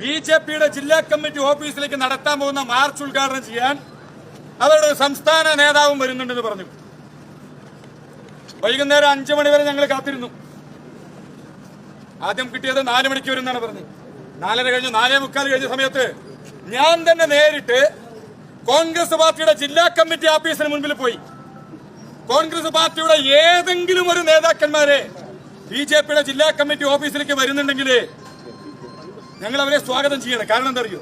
B J പിയുടെ ജില്ലാ committee ഓഫീസിലേക്ക് നടത്താൻ പോകുന്ന മാർച്ച് ഉദ്ഘാടനം ചെയ്യാൻ അവരുടെ സംസ്ഥാന നേതാവും വരുന്നുണ്ടെന്ന് പറഞ്ഞു. വൈകുന്നേരം അഞ്ചു മണിവരെ ഞങ്ങൾ കാത്തിരുന്നു. ആദ്യം കിട്ടിയത് നാല് മണിക്ക് വരുന്നാണ് പറഞ്ഞത് നാലര കഴിഞ്ഞു നാലേ മുക്കാൽ കഴിഞ്ഞ സമയത്ത് ഞാൻ തന്നെ നേരിട്ട് കോൺഗ്രസ് പാർട്ടിയുടെ ജില്ലാ കമ്മിറ്റി ഓഫീസിന് മുൻപിൽ പോയി. കോൺഗ്രസ് പാർട്ടിയുടെ ഏതെങ്കിലും ഒരു നേതാക്കന്മാരെ ബി ജെ പിയുടെ ജില്ലാ കമ്മിറ്റി ഓഫീസിലേക്ക് വരുന്നുണ്ടെങ്കിൽ ഞങ്ങൾ അവരെ സ്വാഗതം ചെയ്യണം. കാരണം എന്താ അറിയോ?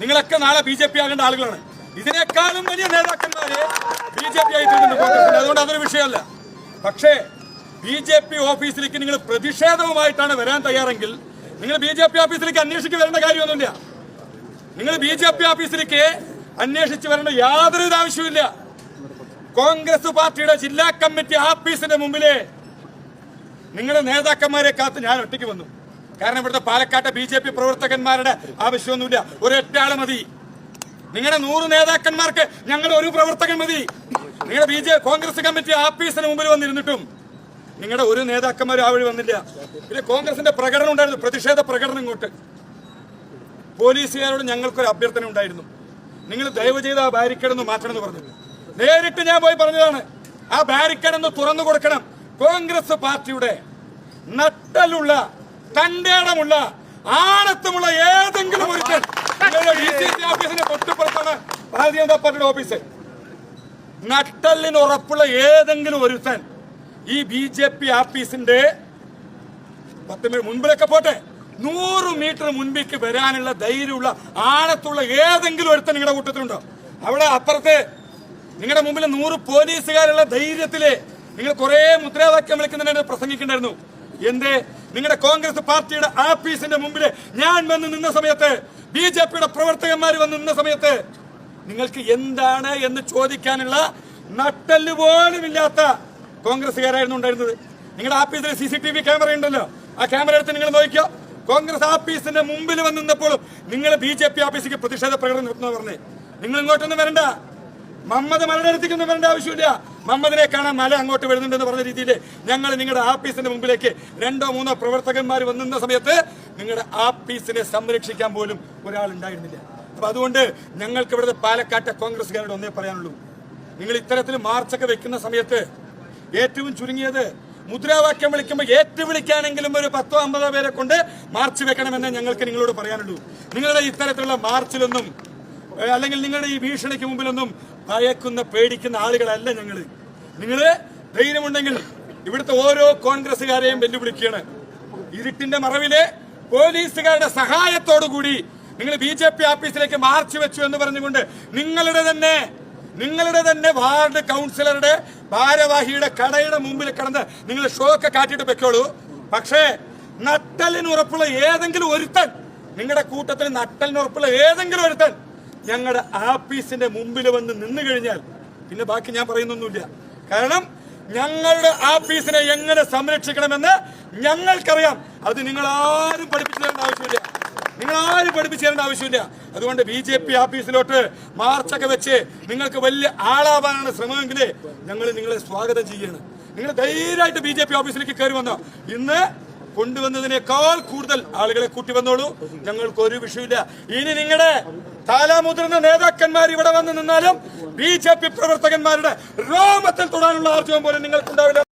നിങ്ങളൊക്കെ നാളെ ബി ജെ പി ആകേണ്ട ആളുകളാണ്. ഇതിനേക്കാളും വലിയ നേതാക്കന്മാരെ ബി ജെ പി ആയി കോൺഗ്രസിന്. അതുകൊണ്ട് അതൊരു വിഷയമല്ല. പക്ഷേ ബി ജെ പി ഓഫീസിലേക്ക് നിങ്ങൾ പ്രതിഷേധവുമായിട്ടാണ് വരാൻ തയ്യാറെങ്കിൽ നിങ്ങൾ ബി ജെ പി ഓഫീസിലേക്ക് അന്വേഷിച്ച് വരേണ്ട കാര്യമൊന്നുമില്ല. നിങ്ങൾ ബി ജെ പി ഓഫീസിലേക്ക് അന്വേഷിച്ച് വരേണ്ട യാതൊരു ആവശ്യമില്ല കോൺഗ്രസ് പാർട്ടിയുടെ ജില്ലാ കമ്മിറ്റി ഓഫീസിന്റെ മുമ്പിലെ നിങ്ങളുടെ നേതാക്കന്മാരെ കാത്ത് ഞാൻ ഒറ്റയ്ക്ക് വന്നു. കാരണം ഇവിടുത്തെ പാലക്കാട്ടെ ബി ജെ പി പ്രവർത്തകന്മാരുടെ ആവശ്യമൊന്നുമില്ല. ഒരൊറ്റ ആൾ മതി. നിങ്ങളുടെ നൂറ് നേതാക്കന്മാർക്ക് ഞങ്ങളുടെ ഒരു പ്രവർത്തകൻ മതി. നിങ്ങളുടെ ബി ജെ കോൺഗ്രസ് കമ്മിറ്റി ആഫീസിന് മുമ്പിൽ വന്നിരുന്നിട്ടും നിങ്ങളുടെ ഒരു നേതാക്കന്മാരും ആ വഴി വന്നില്ല. പിന്നെ കോൺഗ്രസിന്റെ പ്രകടനം ഉണ്ടായിരുന്നു പ്രതിഷേധ പ്രകടനം ഇങ്ങോട്ട്. പോലീസുകാരോട് ഞങ്ങൾക്കൊരു അഭ്യർത്ഥന ഉണ്ടായിരുന്നു. നിങ്ങൾ ദയവ് ചെയ്ത് ആ ബാരിക്കേഡ് ഒന്ന് പറഞ്ഞു. നേരിട്ട് ഞാൻ പോയി പറഞ്ഞതാണ് ആ ബാരിക്കേഡ് ഒന്ന് തുറന്നു കൊടുക്കണം. കോൺഗ്രസ് പാർട്ടിയുടെ നട്ടലുള്ള തന്റേടമുള്ള ആണത്തുമുള്ള ഏതെങ്കിലും ഒരു ഓഫീസിന്റെ തൊട്ടുപുറത്താണ് ഭാരതീയ ജനതാ പാർട്ടിയുടെ ഓഫീസ്. നട്ടലിന് ഉറപ്പുള്ള ഏതെങ്കിലും ഒരുത്തൻ ഈ ബി ജെ പി ആഫീസിന്റെ പത്ത് മിനിറ്റ് മുൻപിലൊക്കെ പോട്ടെ നൂറ് മീറ്റർ മുൻപേക്ക് വരാനുള്ള ധൈര്യമുള്ള ആഴത്തുള്ള ഏതെങ്കിലും ഒരുത്തൻ നിങ്ങളുടെ കൂട്ടത്തിലുണ്ടോ? അവിടെ അപ്പുറത്ത് നിങ്ങളുടെ മുമ്പിൽ നൂറ് പോലീസുകാരുള്ള ധൈര്യത്തിൽ നിങ്ങൾ കുറെ മുദ്രാവാക്യം വിളിക്കുന്നതിനായിട്ട് പ്രസംഗിക്കണ്ടായിരുന്നു എന്തേ? നിങ്ങളുടെ കോൺഗ്രസ് പാർട്ടിയുടെ ആഫീസിന്റെ മുമ്പിൽ ഞാൻ വന്ന് നിന്ന സമയത്ത് ബി ജെ പിയുടെ പ്രവർത്തകന്മാർ വന്ന് നിന്ന സമയത്ത് നിങ്ങൾക്ക് എന്താണ് എന്ന് ചോദിക്കാനുള്ള നട്ടൽ പോലും ഇല്ലാത്ത കോൺഗ്രസ്സുകാരായിരുന്നു ഉണ്ടായിരുന്നത്. നിങ്ങളുടെ ആഫീസിൽ C C T V camera ഉണ്ടല്ലോ. ആ ക്യാമറ എടുത്ത് നിങ്ങൾ നോക്കിയോ കോൺഗ്രസ് ആഫീസിന്റെ മുമ്പിൽ വന്ന് നിന്നപ്പോഴും നിങ്ങൾ ബി ജെ പി ഓഫീസിലേക്ക് പ്രതിഷേധ പ്രകടനം നടത്തുന്ന പറഞ്ഞേ. നിങ്ങൾ ഇങ്ങോട്ടൊന്നും വരണ്ട. മമ്മദ് മലയുടെ അടുത്തേക്കൊന്നും വരേണ്ട ആവശ്യമില്ല. മമ്മദിനെ കാണാൻ മല അങ്ങോട്ട് വരുന്നുണ്ടെന്ന് പറഞ്ഞ രീതിയിൽ ഞങ്ങൾ നിങ്ങളുടെ ആഫീസിന്റെ മുമ്പിലേക്ക് രണ്ടോ മൂന്നോ പ്രവർത്തകന്മാർ വന്നിരുന്ന സമയത്ത് നിങ്ങളുടെ ആഫീസിനെ സംരക്ഷിക്കാൻ പോലും ഒരാൾ ഉണ്ടായിരുന്നില്ല. അപ്പൊ അതുകൊണ്ട് ഞങ്ങൾക്ക് ഇവിടുത്തെ പാലക്കാട്ടെ കോൺഗ്രസ്സുകാരോട് ഒന്നേ പറയാനുള്ളൂ. നിങ്ങൾ ഇത്തരത്തിൽ മാർച്ചൊക്കെ വെക്കുന്ന സമയത്ത് ഏറ്റവും ചുരുങ്ങിയത് മുദ്രാവാക്യം വിളിക്കുമ്പോൾ ഏറ്റു വിളിക്കാനെങ്കിലും ഒരു പത്തോ അമ്പതോ പേരെ കൊണ്ട് മാർച്ച് വെക്കണമെന്ന് ഞങ്ങൾക്ക് നിങ്ങളോട് പറയാനുള്ളൂ. നിങ്ങളുടെ ഇത്തരത്തിലുള്ള മാർച്ചിലൊന്നും അല്ലെങ്കിൽ നിങ്ങളുടെ ഈ ഭീഷണിക്ക് മുമ്പിലൊന്നും ഭയക്കുന്ന പേടിക്കുന്ന ആളുകളല്ല ഞങ്ങൾ നിങ്ങൾ ധൈര്യമുണ്ടെങ്കിൽ ഇവിടുത്തെ ഓരോ കോൺഗ്രസ്സുകാരെയും വെല്ലുവിളിക്കുകയാണ്. ഇരുട്ടിന്റെ മറവിൽ പോലീസുകാരുടെ സഹായത്തോടു കൂടി നിങ്ങൾ ബി ജെ പി ഓഫീസിലേക്ക് മാർച്ച് വെച്ചു എന്ന് പറഞ്ഞുകൊണ്ട് നിങ്ങളുടെ തന്നെ നിങ്ങളുടെ തന്നെ വാർഡ് കൗൺസിലറുടെ ഭാരവാഹിയുടെ കടയുടെ മുമ്പിൽ കിടന്ന് നിങ്ങൾ ഷോ ഒക്കെ കാട്ടിട്ട് വെക്കോളൂ പക്ഷേ നട്ടലിന് ഉറപ്പുള്ള ഏതെങ്കിലും ഒരുത്തൻ നിങ്ങളുടെ കൂട്ടത്തിൽ നട്ടലിന് ഉറപ്പുള്ള ഏതെങ്കിലും ഒരുത്തൻ ഞങ്ങളുടെ ആപ്പീസിന്റെ മുമ്പിൽ വന്ന് നിന്നു കഴിഞ്ഞാൽ പിന്നെ ബാക്കി ഞാൻ പറയുന്നൊന്നുമില്ല. കാരണം ഞങ്ങളുടെ ആപ്പീസിനെ എങ്ങനെ സംരക്ഷിക്കണമെന്ന് ഞങ്ങൾക്കറിയാം. അത് നിങ്ങൾ ആരും പഠിപ്പിച്ചു തരേണ്ട ആവശ്യമില്ല. നിങ്ങൾ ആരും പഠിപ്പിച്ചു തരേണ്ട ആവശ്യമില്ല. അതുകൊണ്ട് ബി ജെ പി ആഫീസിലോട്ട് മാർച്ചൊക്കെ വെച്ച് നിങ്ങൾക്ക് വലിയ ആളാവാനാണ് ശ്രമമെങ്കിൽ ഞങ്ങൾ നിങ്ങളെ സ്വാഗതം ചെയ്യാണ് നിങ്ങൾ ധൈര്യമായിട്ട് ബി ജെ പി ഓഫീസിലേക്ക് കയറി വന്നോ. ഇന്ന് കൊണ്ടുവന്നതിനേക്കാൾ കൂടുതൽ ആളുകളെ കൂട്ടി വന്നോളൂ. ഞങ്ങൾക്ക് ഒരു വിഷയമില്ല ഇനി നിങ്ങളുടെ താലാമുതിർന്ന നേതാക്കന്മാർ ഇവിടെ വന്ന് നിന്നാലും ബി ജെ പി പ്രവർത്തകന്മാരുടെ രോമത്തിൽ തൊടാനുള്ള ആർജവം പോലും നിങ്ങൾക്കുണ്ടാവില്ല.